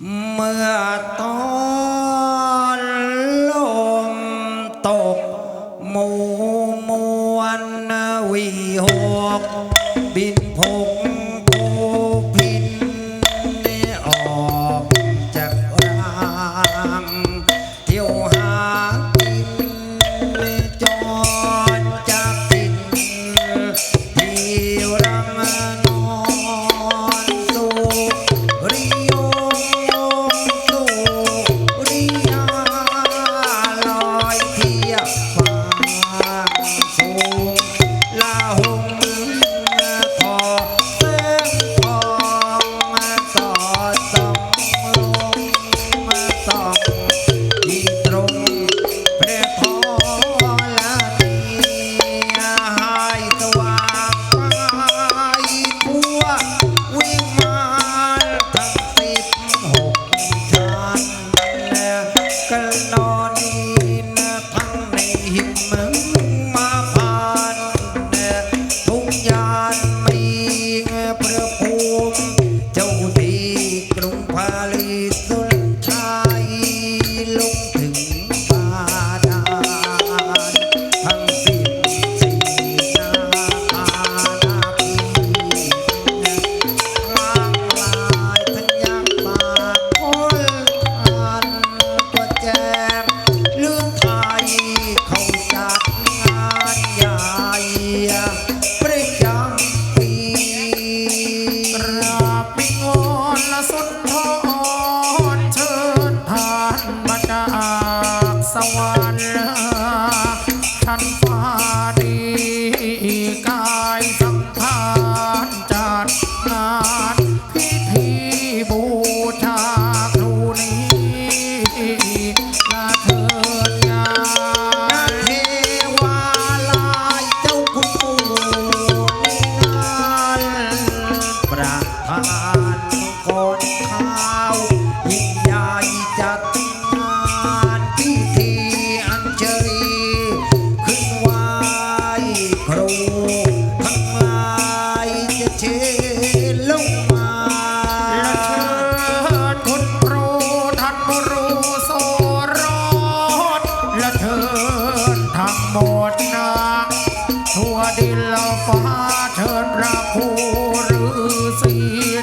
Mata.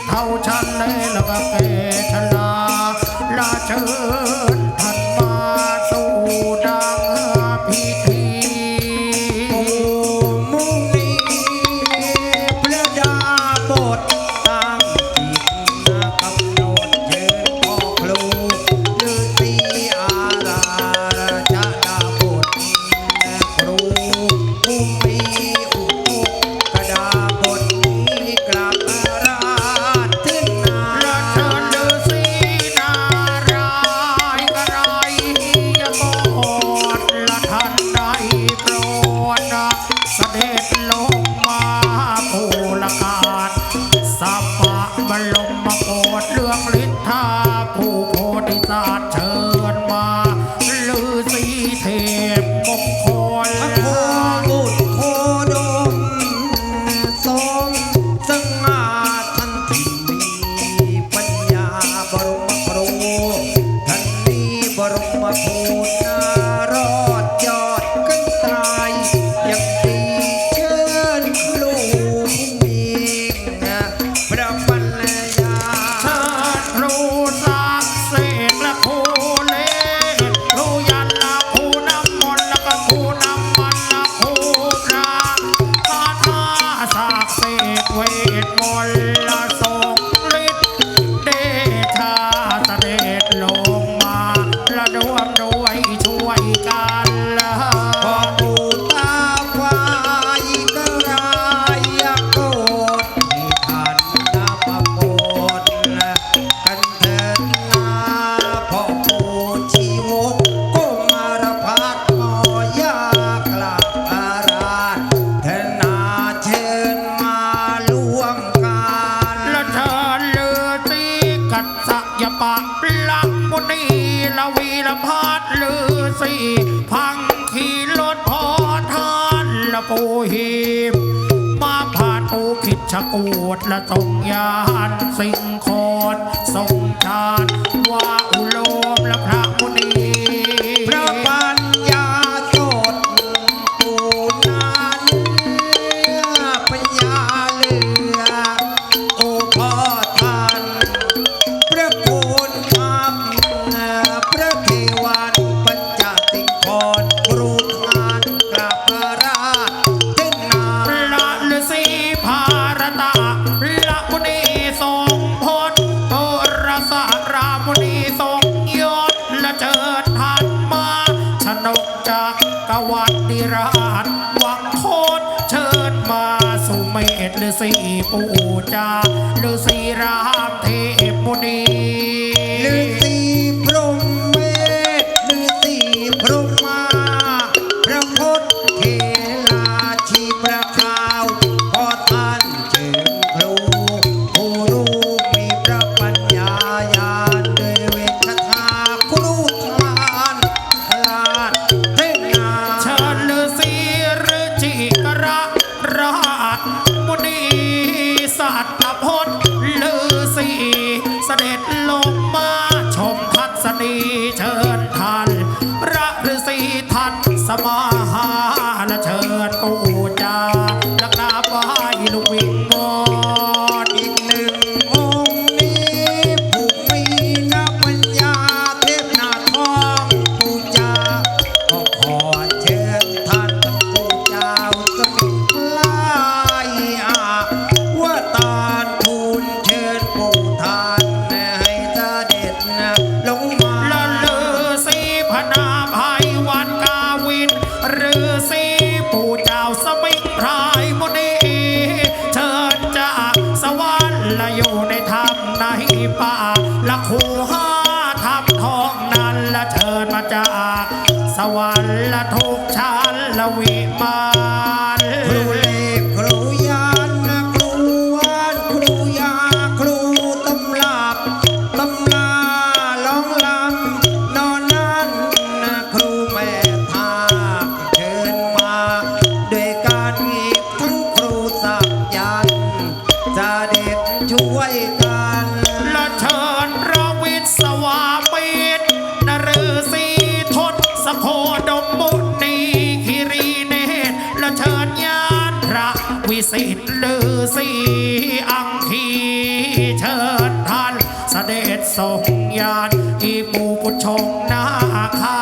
เท่าฉันเลย พัดลือสีพังขี่รถพอทานละปูหีบมาผ่านปูคิดชะกูดละตรงยานสิงคอนทรงชาติว่า โอ้จ้าฤาษีรา hot ในป่าละคูห้าทับทองนั้นละเชิญมาจากสวรรค์ละทุกชั้นละวี สองยานที่ปูกุชงนาคา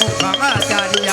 ಮುಖವಾಚಾರ್ಯ